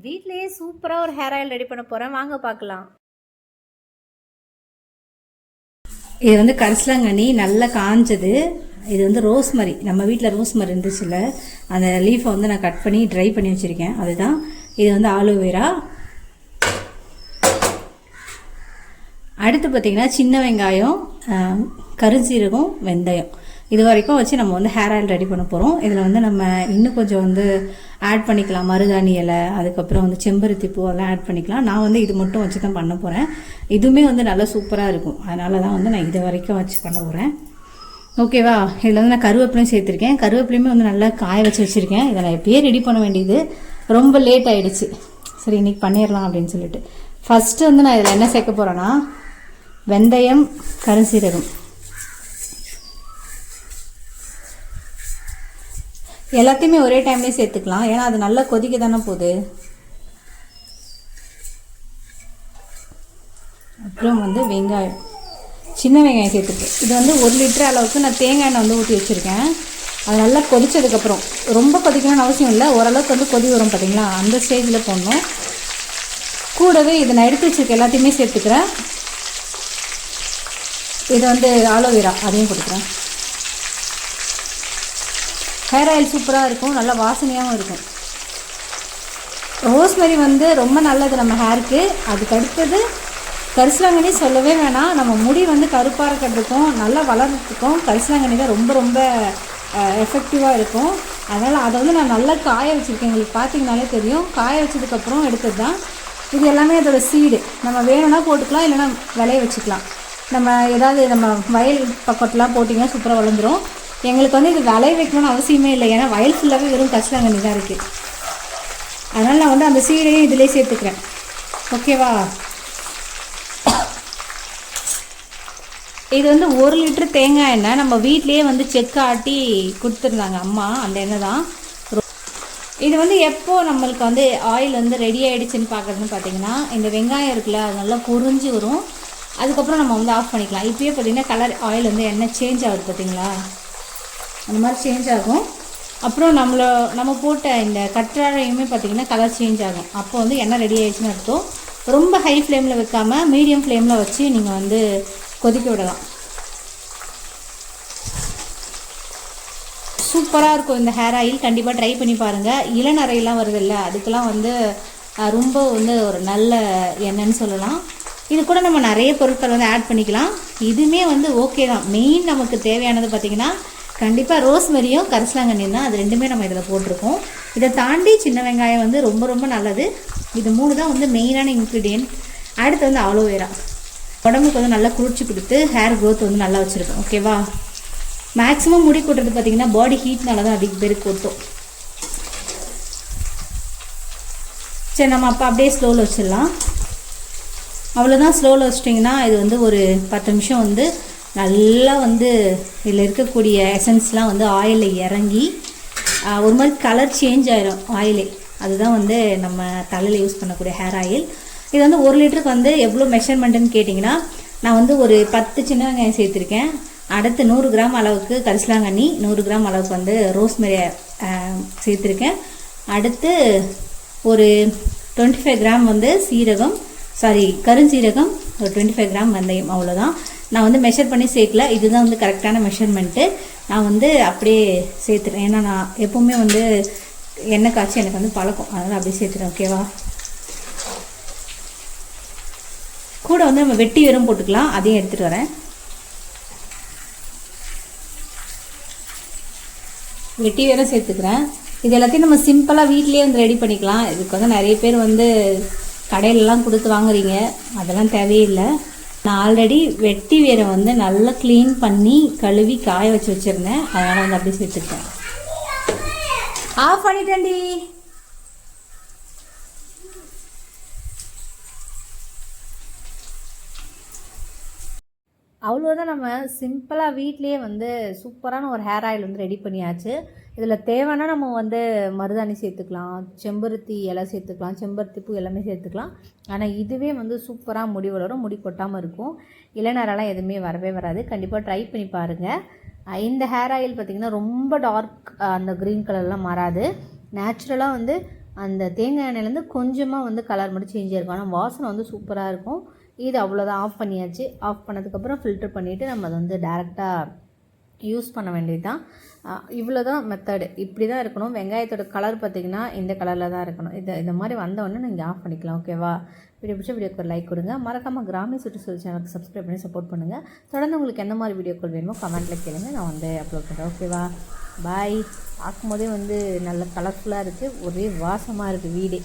வீட்லேயே சூப்பராக ஒரு ஹேர் ஆயில் ரெடி பண்ண போகிறேன் வாங்க பார்க்கலாம். இது வந்து கரிசலாங்கண்ணி நல்லா காஞ்சது. இது வந்து ரோஸ்மரி. நம்ம வீட்டில் ரோஸ்மரி இருந்துச்சுல்ல அந்த லீஃபை வந்து நான் கட் பண்ணி ட்ரை பண்ணி வச்சுருக்கேன். அதுதான். இது வந்து ஆலோவேரா அடுத்து பார்த்திங்கன்னா சின்ன வெங்காயம் கருஞ்சீரகம் வெந்தயம். இது வரைக்கும் வச்சு நம்ம வந்து ஹேர் ஆயில் ரெடி பண்ண போகிறோம் இதில் வந்து நம்ம இன்னும் கொஞ்சம் வந்து ஆட் பண்ணிக்கலாம். மருதாணி இலை அதுக்கப்புறம் வந்து செம்பருத்தி பூ அதெல்லாம் ஆட் பண்ணிக்கலாம். நான் வந்து இது மட்டும் வச்சு தான் பண்ண போகிறேன் இதுவுமே வந்து நல்லா சூப்பராக இருக்கும். அதனால தான் வந்து நான் இது வரைக்கும் வச்சு பண்ண போகிறேன் ஓகேவா இதில் வந்து நான் கருவேப்பிலையும் சேர்த்துருக்கேன். கருவேப்பிலையுமே வந்து நல்லா காய வச்சு வச்சுருக்கேன். இதை நான் எப்பயே ரெடி பண்ண வேண்டியது. ரொம்ப லேட் ஆகிடுச்சு சரி இன்னைக்கு பண்ணிடலாம் அப்படின்னு சொல்லிட்டு. ஃபஸ்ட்டு வந்து நான் இதில் என்ன சேர்க்க போகிறேன்னா வெந்தயம் கருசீரகம் எல்லாத்தையுமே ஒரே டைம்லேயே சேர்த்துக்கலாம். ஏன்னா அது நல்லா கொதிக்க தானே போகுது. அப்புறம் வந்து வெங்காயம். சின்ன வெங்காயம் சேர்த்துருக்கேன் இது வந்து ஒரு லிட்டர் அளவுக்கு நான் தேங்காய் எண்ணெய் வந்து ஊற்றி வச்சுருக்கேன். அது நல்லா கொதித்ததுக்கப்புறம் ரொம்ப கொதிக்கணும்னு அவசியம் இல்லை. ஓரளவுக்கு வந்து கொதி வரும் பார்த்தீங்களா அந்த ஸ்டேஜில் போடணும். கூடவே இதை நான் எடுத்து வச்சுருக்க எல்லாத்தையுமே சேர்த்துக்கிறேன். இது வந்து ஆலோவேரா அதையும் கொடுக்குறேன். ஹேர் ஆயில் சூப்பராக இருக்கும் நல்லா வாசனையாகவும் இருக்கும். ரோஸ்மெரி வந்து ரொம்ப நல்லது நம்ம ஹேருக்கு அதுக்கு அடுத்தது கரிசலாங்கண்ணி சொல்லவே வேணாம். நம்ம முடி வந்து கருப்பாக இருக்கிறதுக்கும் நல்லா வளர்கிறதுக்கும் கரிசலாங்கண்ணி தான் ரொம்ப ரொம்ப எஃபெக்டிவாக இருக்கும். அதனால் அதை வந்து நான் நல்லா காய வச்சுருக்கேன். எங்களுக்கு பார்த்தீங்கனாலே தெரியும். காய வச்சதுக்கப்புறம் எடுத்தது தான். இது எல்லாமே அதோட சீடு நம்ம வேணும்னா போட்டுக்கலாம் இல்லைன்னா விளைய வச்சுக்கலாம். நம்ம ஏதாவது நம்ம வயல் பக்கத்துலாம் போட்டிங்கன்னா சூப்பராக வளர்ந்துரும். எங்களுக்கு வந்து இது விளைய வைக்கணும்னு அவசியமே இல்லை. ஏன்னா வயல் ஃபுல்லாகவே வெறும் கரிசலாங்கண்ணி தான் இருக்குது அதனால் நான் வந்து அந்த சீடையும் இதிலே சேர்த்துக்கிறேன். ஓகேவா இது வந்து ஒரு லிட்டர் தேங்காய் எண்ணெய் நம்ம வீட்லேயே வந்து செக் ஆட்டி கொடுத்துருந்தாங்க அம்மா. அந்த எண்ணெய் தான். இது வந்து எப்போ நம்மளுக்கு வந்து ஆயில் வந்து ரெடி ஆகிடுச்சின்னு பார்க்குறதுன்னு பார்த்தீங்கன்னா இந்த வெங்காயம் இருக்குல்ல அது நல்லா பொறிஞ்சு வரும். அதுக்கப்புறம் நம்ம வந்து ஆஃப் பண்ணிக்கலாம். இப்போயே பார்த்தீங்கன்னா கலர் ஆயில் வந்து எண்ணெய் சேஞ்ச் ஆகுது பார்த்தீங்களா அந்த மாதிரி சேஞ்ச் ஆகும். அப்புறம் நம்மளோ நம்ம போட்ட இந்த கற்றாழையுமே பார்த்தீங்கன்னா கலர் சேஞ்ச் ஆகும். அப்போ வந்து எண்ணெய் ரெடி ஆகிடுச்சுன்னு அர்த்தம். ரொம்ப ஹை ஃப்ளேமில் வைக்காமல் மீடியம் ஃப்ளேமில் வச்சு நீங்கள் வந்து கொதிக்க விடலாம். சூப்பராக இருக்கும் இந்த ஹேர் ஆயில் கண்டிப்பாக ட்ரை பண்ணி பாருங்கள் இளநரையெல்லாம் வருதில்ல அதுக்கெல்லாம் வந்து ரொம்ப வந்து ஒரு நல்ல எண்ணெய்ன்னு சொல்லலாம். இது கூட நம்ம நிறைய பொருட்கள் வந்து ஆட் பண்ணிக்கலாம். இதுவுமே வந்து ஓகே தான். மெயின் நமக்கு தேவையானது பார்த்திங்கன்னா கண்டிப்பாக ரோஸ்மெரியும் கரிசலாங்கண்ணியும் தான் அது ரெண்டுமே நம்ம இதில் போட்டிருக்கோம். இதை தாண்டி சின்ன வெங்காயம் வந்து ரொம்ப ரொம்ப நல்லது. இது மூணு தான் வந்து மெயினான இன்க்ரீடியன்ட். அடுத்து வந்து அலோவேரா உடம்புக்கு வந்து நல்லா குளிர்ச்சி கொடுத்து ஹேர் க்ரோத் வந்து நல்லா வச்சுருக்கோம். ஓகேவா மேக்ஸிமம் முடி கொட்டுறது பார்த்தீங்கன்னா பாடி ஹீட்னால தான் அதிக பேர் கொட்டும். சரி நம்ம அப்போ அப்படியே ஸ்லோவில் வச்சிடலாம். அவ்வளோதான் ஸ்லோவில் வச்சிட்டிங்கன்னா இது வந்து ஒரு பத்து நிமிஷம் வந்து நல்லா வந்து இதில் இருக்கக்கூடிய எசன்ஸ்லாம் வந்து ஆயிலில் இறங்கி ஒரு மாதிரி கலர் சேஞ்ச் ஆயிரும் ஆயிலே அதுதான் வந்து நம்ம தலையில் யூஸ் பண்ணக்கூடிய ஹேர் ஆயில் இது வந்து ஒரு லிட்டருக்கு வந்து எவ்வளோ மெஷர்மெண்ட்டுன்னு கேட்டிங்கன்னா நான் வந்து ஒரு பத்து சின்ன வெங்காயம் சேர்த்துருக்கேன். அடுத்து நூறு கிராம் அளவுக்கு கரிசலாங்கண்ணி நூறு கிராம் அளவுக்கு வந்து ரோஸ்மெரி சேர்த்துருக்கேன். அடுத்து ஒரு டுவெண்ட்டி ஃபைவ் கிராம் வந்து சீரகம் சாரி கருஞ்சீரகம் ஒரு டுவெண்ட்டி ஃபைவ் கிராம் வெந்தயம் அவ்வளோதான் நான் வந்து மெஷர் பண்ணி சேர்க்கல. இதுதான் வந்து கரெக்டான மெஷர்மெண்ட்டு நான் வந்து அப்படியே சேர்த்துறேன். ஏன்னா நான் எப்போவுமே வந்து எண்ணெய் காய்ச்சி எனக்கு வந்து பழக்கம். அதனால் அப்படியே சேர்த்துறேன். ஓகேவா கூட வந்து நம்ம வெட்டி வெறும் போட்டுக்கலாம். அதையும் எடுத்துகிட்டு வரேன். வெட்டி வேற சேர்த்துக்கிறேன். இது எல்லாத்தையும் நம்ம சிம்பிளாக வீட்லேயே வந்து ரெடி பண்ணிக்கலாம். இதுக்கு வந்து நிறைய பேர் வந்து கடையிலலாம் கொடுத்து வாங்குறீங்க. அதெல்லாம் தேவையில்லை நான் ஆல்ரெடி வெட்டி வேரை வந்து நல்லா க்ளீன் பண்ணி கழுவி காய வச்சு வச்சுருந்தேன். அதனால் வந்து அப்படியே சேர்த்துட்டேன் ஆஃப் பண்ணிட்டேன்டி. அவ்வளோதான் நம்ம சிம்பிளாக வீட்லேயே வந்து சூப்பரான ஒரு ஹேர் ஆயில் வந்து ரெடி பண்ணியாச்சு. இதில் தேவைன்னா நம்ம வந்து மருதாணி சேர்த்துக்கலாம் செம்பருத்தி இலை சேர்த்துக்கலாம் செம்பருத்தி பூ எல்லாமே சேர்த்துக்கலாம். ஆனால் இதுவே வந்து சூப்பராக முடி வளரும் முடி கொட்டாமல் இருக்கும். இளநரெல்லாம் எதுவுமே வரவே வராது. கண்டிப்பாக ட்ரை பண்ணி பாருங்கள் இந்த ஹேர் ஆயில் பார்த்திங்கன்னா ரொம்ப டார்க் அந்த க்ரீன் கலர்லாம் மாறாது. நேச்சுரலாக வந்து அந்த தேங்காய் எண்ணெயிலேருந்து கொஞ்சமாக வந்து கலர் மட்டும் சேஞ்ச் ஆயிருக்கும் ஆனால் வாசனை வந்து சூப்பராக இருக்கும். இது அவ்வளோதான் ஆஃப் பண்ணியாச்சு. ஆஃப் பண்ணதுக்கப்புறம் ஃபில்டர் பண்ணிவிட்டு நம்ம அதை வந்து டேரெக்டாக யூஸ் பண்ண வேண்டியது தான் இவ்வளோ தான் மெத்தடு இப்படி தான் இருக்கணும். வெங்காயத்தோட கலர் பார்த்திங்கன்னா இந்த கலரில் தான் இருக்கணும். இது இந்த மாதிரி வந்தவொடனே நீங்கள் ஆஃப் பண்ணிக்கலாம் ஓகேவா வீடியோ பிடிச்ச வீடியோக்கு ஒரு லைக் கொடுங்க. மறக்காமல் கிராமிய சுற்றுச்சூழல் சேனலுக்கு சப்ஸ்கிரைப் பண்ணி சப்போர்ட் பண்ணுங்கள் தொடர்ந்து உங்களுக்கு எந்த மாதிரி வீடியோக்கள் வேணுமோ கமெண்ட்டில் கேளுங்க. நான் வந்து அப்லோட் பண்ணுறேன் ஓகேவா பாய் பார்க்கும்போதே வந்து நல்ல கலர்ஃபுல்லாக இருக்குது ஒரே வாசமாக இருக்குது வீடே.